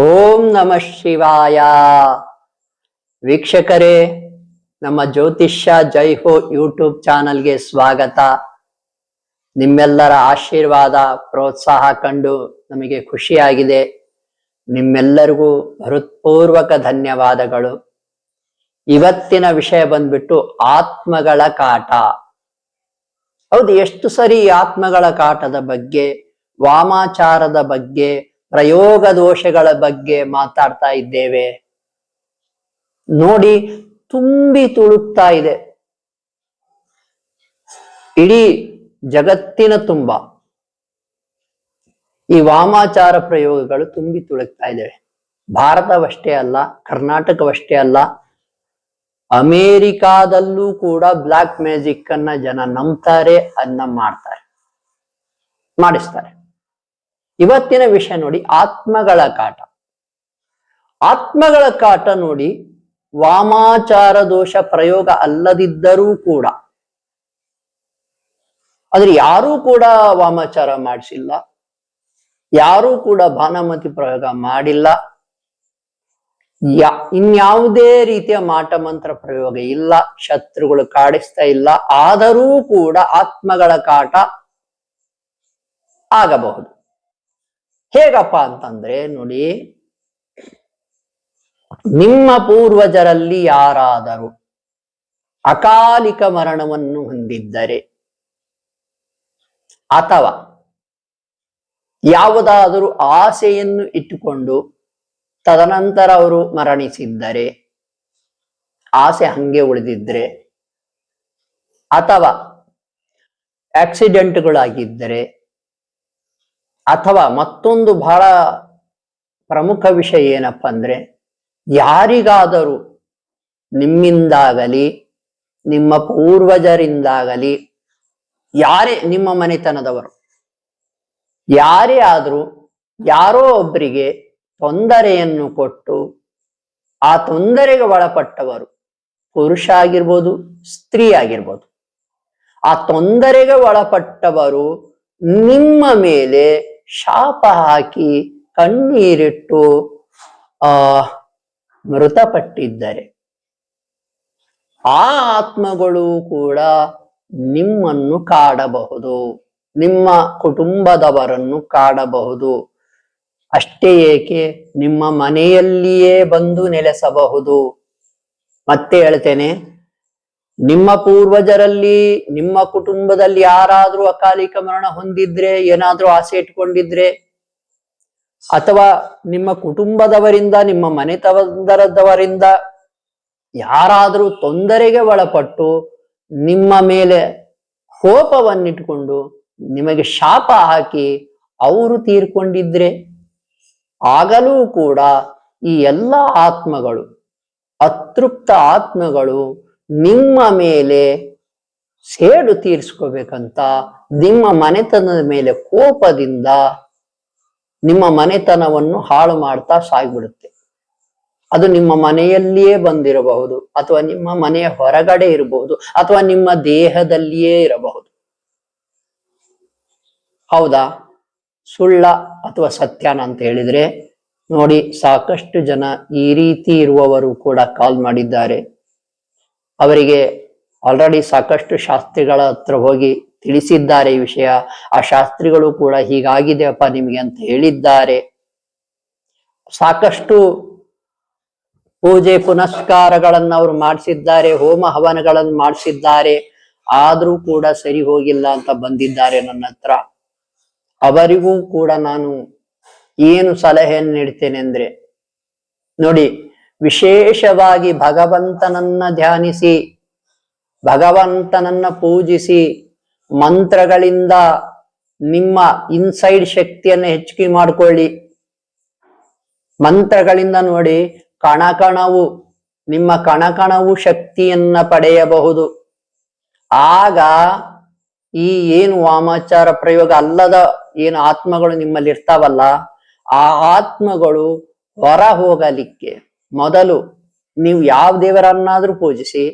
ಓಂ ನಮಃ ಶಿವಾಯ. ವೀಕ್ಷಕರೇ, ನಮ್ಮ ಜ್ಯೋತಿಷ್ಯ ಜೈ ಹೋ ಯೂಟ್ಯೂಬ್ ಚಾನಲ್ಗೆ ಸ್ವಾಗತ. ನಿಮ್ಮೆಲ್ಲರ ಆಶೀರ್ವಾದ, ಪ್ರೋತ್ಸಾಹ ಕಂಡು ನಮಗೆ ಖುಷಿಯಾಗಿದೆ. ನಿಮ್ಮೆಲ್ಲರಿಗೂ ಹೃತ್ಪೂರ್ವಕ ಧನ್ಯವಾದಗಳು. ಇವತ್ತಿನ ವಿಷಯ ಬಂದ್ಬಿಟ್ಟು ಆತ್ಮಗಳ ಕಾಟ. ಹೌದು, ಎಷ್ಟು ಸರಿ ಆತ್ಮಗಳ ಕಾಟದ ಬಗ್ಗೆ, ವಾಮಾಚಾರದ ಬಗ್ಗೆ ಪ್ರಯೋಗ ದೋಷಗಳ ಬಗ್ಗೆ ಮಾತಾಡ್ತಾ ಇದ್ದೇವೆ. ನೋಡಿ, ತುಂಬಿ ತುಳುಕ್ತಾ ಇದೆ. ಇಡೀ ಜಗತ್ತಿನ ತುಂಬ. ಈ ವಾಮಾಚಾರ ಪ್ರಯೋಗಗಳು ತುಂಬಿ ತುಳುಕ್ತಾ ಇದ್ದೇವೆ. ಭಾರತವಷ್ಟೇ ಅಲ್ಲ, ಕರ್ನಾಟಕವಷ್ಟೇ ಅಲ್ಲ, ಅಮೇರಿಕಾದಲ್ಲೂ ಕೂಡ ಬ್ಲಾಕ್ ಮ್ಯಾಜಿಕ್ ಅನ್ನ ಜನ ನಂಬ್ತಾರೆ ಅನ್ನ ಮಾಡ್ತಾರೆ. ಮಾಡಿಸ್ತಾರೆ. ಇವತ್ತಿನ ವಿಷಯ ನೋಡಿ, ಆತ್ಮಗಳ ಕಾಟ. ಆತ್ಮಗಳ ಕಾಟ ನೋಡಿ, ವಾಮಾಚಾರ ದೋಷ ಪ್ರಯೋಗ ಅಲ್ಲದಿದ್ದರೂ ಕೂಡ, ಆದ್ರೆ ಯಾರೂ ಕೂಡ ವಾಮಾಚಾರ ಮಾಡಿಸಿಲ್ಲ, ಯಾರೂ ಕೂಡ ಭಾನಮತಿ ಪ್ರಯೋಗ ಮಾಡಿಲ್ಲ ಇನ್ಯಾವುದೇ ರೀತಿಯ ಮಾಟ ಮಂತ್ರ ಪ್ರಯೋಗ ಇಲ್ಲ, ಶತ್ರುಗಳು ಕಾಡಿಸ್ತಾ ಇಲ್ಲ, ಆದರೂ ಕೂಡ ಆತ್ಮಗಳ ಕಾಟ ಆಗಬಹುದು. ಹೇಗಪ್ಪ ಅಂತಂದ್ರೆ ನೋಡಿ, ನಿಮ್ಮ ಪೂರ್ವಜರಲ್ಲಿ ಯಾರಾದರೂ ಅಕಾಲಿಕ ಮರಣವನ್ನು ಹೊಂದಿದ್ದರೆ ಅಥವಾ ಯಾವುದಾದರೂ ಆಸೆಯನ್ನು ಇಟ್ಟುಕೊಂಡು ತದನಂತರ ಅವರು ಮರಣಿಸಿದ್ದರೆ, ಆಸೆ ಹಂಗೆ ಉಳಿದಿದ್ರೆ ಅಥವಾ ಆಕ್ಸಿಡೆಂಟ್ಗಳಾಗಿದ್ದರೆ ಅಥವಾ ಮತ್ತೊಂದು ಬಹಳ ಪ್ರಮುಖ ವಿಷಯ ಏನಪ್ಪ ಅಂದ್ರೆ, ಯಾರಿಗಾದರೂ ನಿಮ್ಮಿಂದಾಗಲಿ, ನಿಮ್ಮ ಪೂರ್ವಜರಿಂದಾಗಲಿ, ಯಾರೇ, ನಿಮ್ಮ ಮನೆತನದವರು, ಯಾರೇ ಆದರೂ ಯಾರೋ ಒಬ್ಬರಿಗೆ ತೊಂದರೆಯನ್ನು ಕೊಟ್ಟು, ಆ ತೊಂದರೆಗೆ ಒಳಪಟ್ಟವರು ಪುರುಷ ಆಗಿರ್ಬೋದು, ಸ್ತ್ರೀ ಆಗಿರ್ಬೋದು, ಆ ತೊಂದರೆಗೆ ಒಳಪಟ್ಟವರು ನಿಮ್ಮ ಮೇಲೆ ಶಾಪ ಹಾಕಿ ಕಣ್ಣೀರಿಟ್ಟು, ಆ, ಮೃತಪಟ್ಟಿದ್ದರೆ. ಆ ಆತ್ಮಗಳು ಕೂಡ ನಿಮ್ಮನ್ನು ಕಾಡಬಹುದು, ನಿಮ್ಮ ಕುಟುಂಬದವರನ್ನು ಕಾಡಬಹುದು. ಅಷ್ಟೇ ಏಕೆ, ನಿಮ್ಮ ಮನೆಯಲ್ಲಿಯೇ ಬಂದು ನೆಲೆಸಬಹುದು. ಮತ್ತೆ ಹೇಳ್ತೇನೆ ನಿಮ್ಮ ಪೂರ್ವಜರಲ್ಲಿ, ನಿಮ್ಮ ಕುಟುಂಬದಲ್ಲಿ ಯಾರಾದ್ರೂ ಅಕಾಲಿಕ ಮರಣ ಹೊಂದಿದ್ರೆ, ಏನಾದ್ರೂ ಆಸೆ ಇಟ್ಕೊಂಡಿದ್ರೆ, ಅಥವಾ ನಿಮ್ಮ ಕುಟುಂಬದವರಿಂದ, ನಿಮ್ಮ ಮನೆತನದವರಿಂದ ಯಾರಾದರೂ ತೊಂದರೆಗೆ ಒಳಪಟ್ಟು ನಿಮ್ಮ ಮೇಲೆ ಕೋಪವನ್ನಿಟ್ಕೊಂಡು ನಿಮಗೆ ಶಾಪ ಹಾಕಿ ಅವರು ತೀರ್ಕೊಂಡಿದ್ರೆ, ಆಗಲೂ ಕೂಡ ಈ ಎಲ್ಲ ಆತ್ಮಗಳು, ಅತೃಪ್ತ ಆತ್ಮಗಳು ನಿಮ್ಮ ಮೇಲೆ ಸೇಡು ತೀರಿಸ್ಕೋಬೇಕಂತ, ನಿಮ್ಮ ಮನೆತನದ ಮೇಲೆ ಕೋಪದಿಂದ ನಿಮ್ಮ ಮನೆತನವನ್ನು ಹಾಳು ಮಾಡ್ತಾ ಸಾಗಿಬಿಡುತ್ತೆ ಅದು ನಿಮ್ಮ ಮನೆಯಲ್ಲಿಯೇ ಬಂದಿರಬಹುದು, ಅಥವಾ ನಿಮ್ಮ ಮನೆಯ ಹೊರಗಡೆ ಇರಬಹುದು, ಅಥವಾ ನಿಮ್ಮ ದೇಹದಲ್ಲಿಯೇ ಇರಬಹುದು. ಹೌದಾ? ಸುಳ್ಳ ಅಥವಾ ಸತ್ಯನ ಅಂತ ಹೇಳಿದ್ರೆ, ನೋಡಿ ಸಾಕಷ್ಟು ಜನ ಈ ರೀತಿ ಇರುವವರು ಕೂಡ ಕಾಲ್ ಮಾಡಿದ್ದಾರೆ. ಅವರಿಗೆ ಆಲ್ರೆಡಿ ಸಾಕಷ್ಟು ಶಾಸ್ತ್ರಿಗಳ ಹತ್ರ ಹೋಗಿ ತಿಳಿಸಿದ್ದಾರೆ ಈ ವಿಷಯ. ಆ ಶಾಸ್ತ್ರಿಗಳು ಕೂಡ ಹೀಗಾಗಿದೆಯಪ್ಪ ನಿಮಗೆ ಅಂತ ಹೇಳಿದ್ದಾರೆ. ಸಾಕಷ್ಟು ಪೂಜೆ ಪುನಸ್ಕಾರಗಳನ್ನು ಅವರು ಮಾಡಿಸಿದ್ದಾರೆ, ಹೋಮ ಹವನಗಳನ್ನು ಮಾಡಿಸಿದ್ದಾರೆ. ಆದರೂ ಕೂಡ ಸರಿ ಹೋಗಿಲ್ಲ ಅಂತ ಬಂದಿದ್ದಾರೆ ನನ್ನ ಹತ್ರ. ಅವರಿಗೂ ಕೂಡ ನಾನು ಏನು ಸಲಹೆಯನ್ನು ನೀಡ್ತೇನೆ ಅಂದ್ರೆ, ನೋಡಿ ವಿಶೇಷವಾಗಿ ಭಗವಂತನನ್ನ ಧ್ಯಾನಿಸಿ, ಭಗವಂತನನ್ನ ಪೂಜಿಸಿ, ಮಂತ್ರಗಳಿಂದ ನಿಮ್ಮ ಇನ್ಸೈಡ್ ಶಕ್ತಿಯನ್ನು ಹೆಚ್ಚಿಗೆ ಮಾಡಿಕೊಳ್ಳಿ. ಮಂತ್ರಗಳಿಂದ ನೋಡಿ ಕಣಕಣವು, ನಿಮ್ಮ ಕಣಕಣವು ಶಕ್ತಿಯನ್ನ ಪಡೆಯಬಹುದು. ಆಗ ಈ ಏನು ವಾಮಾಚಾರ ಪ್ರಯೋಗ ಅಲ್ಲದ ಏನು ಆತ್ಮಗಳು ನಿಮ್ಮಲ್ಲಿ ಇರ್ತಾವಲ್ಲ ಆ ಆತ್ಮಗಳು ಹೊರ ಹೋಗಲಿಕ್ಕೆ ಮೊದಲು ನೀವು ಯಾವ ದೇವರನ್ನಾದ್ರೂ ಪೂಜಿಸಿ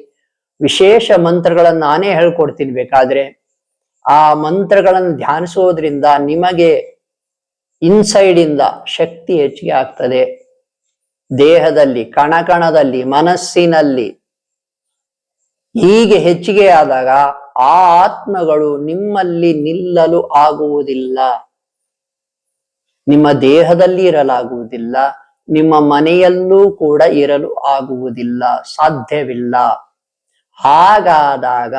ವಿಶೇಷ ಮಂತ್ರಗಳನ್ನು ನಾನೇ ಹೇಳ್ಕೊಡ್ತೀನಿ ಬೇಕಾದ್ರೆ ಆ ಮಂತ್ರಗಳನ್ನು ಧ್ಯಾನಿಸೋದ್ರಿಂದ ನಿಮಗೆ ಇನ್ಸೈಡ್ ಇಂದ ಶಕ್ತಿ ಹೆಚ್ಚಿಗೆ ಆಗ್ತದೆ. ದೇಹದಲ್ಲಿ, ಕಣಕಣದಲ್ಲಿ, ಮನಸ್ಸಿನಲ್ಲಿ ಹೀಗೆ ಹೆಚ್ಚಿಗೆ ಆದಾಗ ಆ ಆತ್ಮಗಳು ನಿಮ್ಮಲ್ಲಿ ನಿಲ್ಲಲು ಆಗುವುದಿಲ್ಲ. ನಿಮ್ಮ ದೇಹದಲ್ಲಿ ಇರಲಾಗುವುದಿಲ್ಲ. ನಿಮ್ಮ ಮನೆಯಲ್ಲೂ ಕೂಡ ಇರಲು ಆಗುವುದಿಲ್ಲ, ಸಾಧ್ಯವಿಲ್ಲ. ಹಾಗಾದಾಗ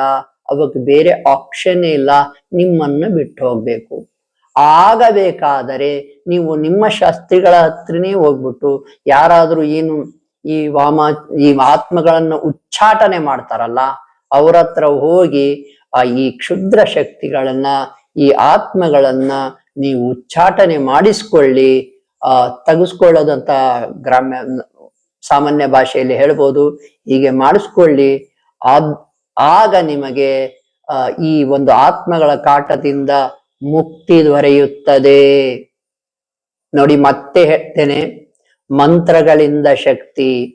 ಅವಕ್ಕೆ ಬೇರೆ ಆಪ್ಷನ್ ಇಲ್ಲ, ನಿಮ್ಮನ್ನು ಬಿಟ್ಟು ಹೋಗ್ಬೇಕು. ಆಗಬೇಕಾದರೆ ನೀವು ನಿಮ್ಮ ಶಾಸ್ತ್ರಿಗಳ ಹತ್ರನೇ ಹೋಗ್ಬಿಟ್ಟು ಯಾರಾದ್ರೂ ಏನು ಈ ವಾಮ, ಈ ಆತ್ಮಗಳನ್ನು ಉಚ್ಚಾಟನೆ ಮಾಡ್ತಾರಲ್ಲ, ಅವ್ರ ಹತ್ರ ಹೋಗಿ ಆ ಈ ಕ್ಷುದ್ರ ಶಕ್ತಿಗಳನ್ನ, ಈ ಆತ್ಮಗಳನ್ನ ನೀವು ಉಚ್ಚಾಟನೆ ಮಾಡಿಸ್ಕೊಳ್ಳಿ. ಆ, ತೆಗೆಸ್ಕೊಳ್ಳೋದಂತ ಗ್ರಾಮ್ಯ, ಸಾಮಾನ್ಯ ಭಾಷೆಯಲ್ಲಿ ಹೇಳ್ಬೋದು. ಹೀಗೆ ಮಾಡಿಸ್ಕೊಳ್ಳಿ. ಆಗ ನಿಮಗೆ ಈ ಒಂದು ಆತ್ಮಗಳ ಕಾಟದಿಂದ ಮುಕ್ತಿ ದೊರೆಯುತ್ತದೆ. ನೋಡಿ, ಮತ್ತೆ ಹೇಳ್ತೇನೆ. ಮಂತ್ರಗಳಿಂದ ಶಕ್ತಿ.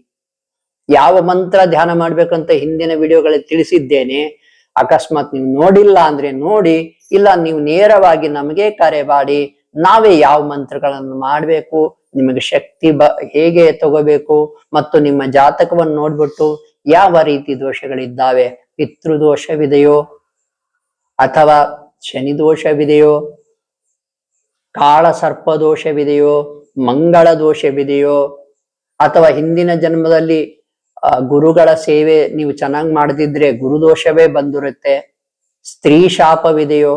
ಯಾವ ಮಂತ್ರ ಧ್ಯಾನ ಮಾಡ್ಬೇಕಂತ ಹಿಂದಿನ ವಿಡಿಯೋಗಳಲ್ಲಿ ತಿಳಿಸಿದ್ದೇನೆ. ಅಕಸ್ಮಾತ್ ನೀವು ನೋಡಿಲ್ಲ ಅಂದ್ರೆ ನೋಡಿ, ಇಲ್ಲ ನೀವು ನೇರವಾಗಿ ನಮಗೆ ಕರೆ ಮಾಡಿ ನಾವೇ ಯಾವ ಮಂತ್ರಗಳನ್ನು ಮಾಡಬೇಕು, ನಿಮಗೆ ಶಕ್ತಿ ಬ, ಹೇಗೆ ತಗೋಬೇಕು ಮತ್ತು ನಿಮ್ಮ ಜಾತಕವನ್ನು ನೋಡ್ಬಿಟ್ಟು ಯಾವ ರೀತಿ ದೋಷಗಳಿದ್ದಾವೆ ಪಿತೃದೋಷವಿದೆಯೋ ಅಥವಾ ಶನಿ ದೋಷವಿದೆಯೋ, ಕಾಳ ಸರ್ಪ ದೋಷವಿದೆಯೋ, ಮಂಗಳ ದೋಷವಿದೆಯೋ, ಅಥವಾ ಹಿಂದಿನ ಜನ್ಮದಲ್ಲಿ ಗುರುಗಳ ಸೇವೆ ನೀವು ಚೆನ್ನಾಗಿ ಮಾಡದಿದ್ರೆ ಗುರುದೋಷವೇ ಬಂದಿರುತ್ತೆ, ಸ್ತ್ರೀ ಶಾಪವಿದೆಯೋ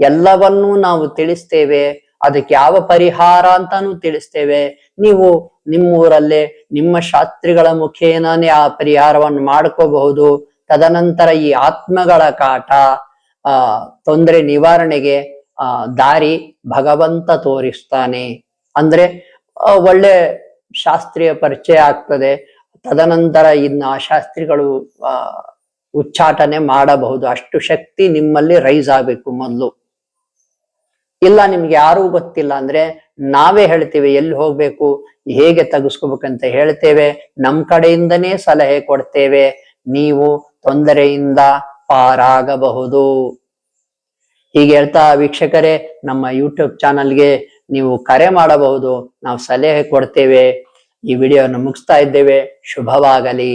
ಎಲ್ಲವನ್ನೂ ನಾವು ತಿಳಿಸ್ತೇವೆ. ಅದಕ್ಕೆ ಯಾವ ಪರಿಹಾರ ಅಂತಾನು ತಿಳಿಸ್ತೇವೆ. ನೀವು ನಿಮ್ಮೂರಲ್ಲೇ ನಿಮ್ಮ ಶಾಸ್ತ್ರಿಗಳ ಮುಖೇನನೇ ಆ ಪರಿಹಾರವನ್ನು ಮಾಡ್ಕೋಬಹುದು. ತದನಂತರ ಈ ಆತ್ಮಗಳ ಕಾಟ, ಆ, ತೊಂದರೆ ನಿವಾರಣೆಗೆ, ಆ, ದಾರಿ ಭಗವಂತ ತೋರಿಸ್ತಾನೆ. ಅಂದ್ರೆ ಒಳ್ಳೆ ಶಾಸ್ತ್ರೀಯ ಪರಿಚಯ ಆಗ್ತದೆ. ತದನಂತರ ಇನ್ನು ಆ ಶಾಸ್ತ್ರಿಗಳು ಉಚ್ಚಾಟನೆ ಮಾಡಬಹುದು. ಅಷ್ಟು ಶಕ್ತಿ ನಿಮ್ಮಲ್ಲಿ ರೈಸ್ ಆಗ್ಬೇಕು ಮೊದಲು. ಇಲ್ಲ, ನಿಮ್ಗೆ ಯಾರೂ ಗೊತ್ತಿಲ್ಲ ಅಂದ್ರೆ ನಾವೇ ಹೇಳ್ತೇವೆ, ಎಲ್ಲಿ ಹೋಗ್ಬೇಕು, ಹೇಗೆ ತೆಗೆಸ್ಕೋಬೇಕಂತ ಹೇಳ್ತೇವೆ, ನಮ್ ಕಡೆಯಿಂದನೇ ಸಲಹೆ ಕೊಡ್ತೇವೆ, ನೀವು ತೊಂದರೆಯಿಂದ ಪಾರಾಗಬಹುದು. ಹೀಗೆ ಹೇಳ್ತಾ ವೀಕ್ಷಕರೇ, ನಮ್ಮ ಯೂಟ್ಯೂಬ್ ಚಾನಲ್ಗೆ ನೀವು ಕರೆ ಮಾಡಬಹುದು, ನಾವು ಸಲಹೆ ಕೊಡ್ತೇವೆ. ಈ ವಿಡಿಯೋವನ್ನು ಮುಗಿಸ್ತಾ ಇದ್ದೇವೆ. ಶುಭವಾಗಲಿ.